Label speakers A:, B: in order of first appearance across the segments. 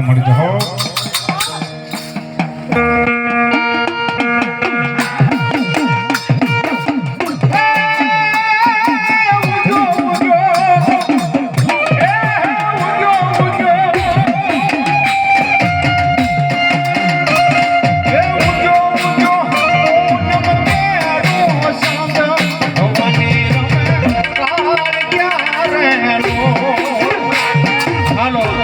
A: કામમાં મળી જાઓ Hello.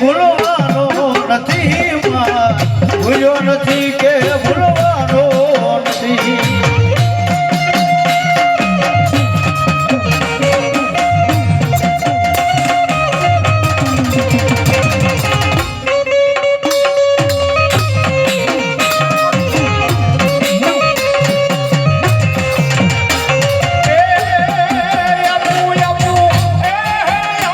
A: 胡萝哥。